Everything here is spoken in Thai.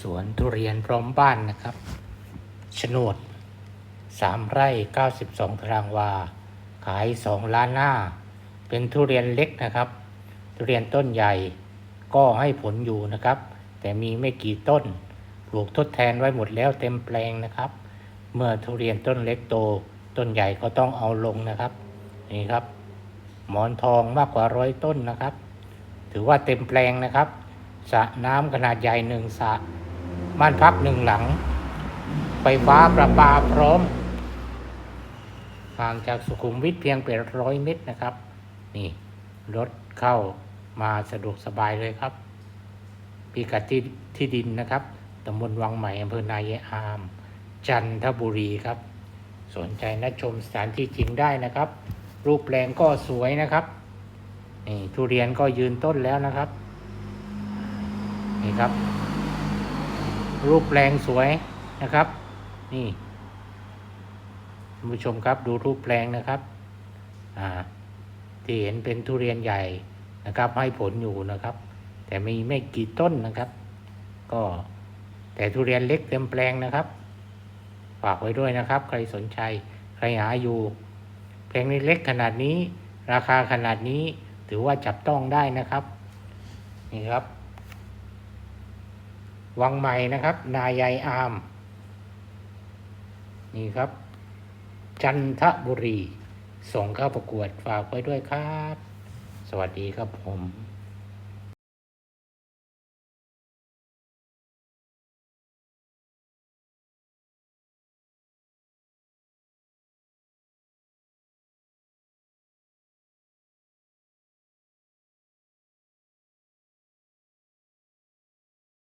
สวนทุเรียนพร้อมบ้านนะครับโฉนดสามไร่92ตารางวา ขายสองล้านหน้า เป็นทุเรียนเล็กนะครับ ทุเรียนต้นใหญ่ก็ให้ผลอยู่นะครับ แต่มีไม่กี่ต้น ปลูกทดแทนไว้หมดแล้วเต็มแปลงนะครับ เมื่อทุเรียนต้นเล็กโต ต้นใหญ่ก็ต้องเอาลงนะครับ นี่ครับ หมอนทองมากกว่าร้อยต้นนะครับ ถือว่าเต็มแปลงนะครับสระน้ำขนาดใหญ่หนึ่งสระ บ้านพักหนึ่งหลัง ไฟฟ้าประปาพร้อมห่างจากสุขุมวิทเพียงเป็นร้อยเมตรนะครับ นี่รถเข้ามาสะดวกสบายเลยครับพิกัดที่ที่ดินนะครับตำบลวังใหม่อำเภอนายายอาม จันทบุรีครับ สนใจนัดชมสถานที่จริงได้นะครับ รูปแปลงก็สวยนะครับนี่ทุเรียนก็ยืนต้นแล้วนะครับ นี่ครับ รูปแปลงสวยนะครับ นี่ท่านผู้ชมครับดูรูปแปลงนะครับอ่าที่เห็นเป็นทุเรียนใหญ่นะครับ ให้ผลอยู่นะครับ แต่มีไม่กี่ต้นนะครับ ก็แต่ทุเรียนเล็กเต็มแปลงนะครับ ฝากไว้ด้วยนะครับ ใครสนใจใครหาอยู่แปลงนี้เล็กขนาดนี้ ราคาขนาดนี้ถือว่าจับต้องได้นะครับ นี่ครับ วังใหม่นะครับ นายายอาม นี่ครับ จันทบุรี ส่งเข้าประกวดฝากไว้ด้วยครับ สวัสดีครับผม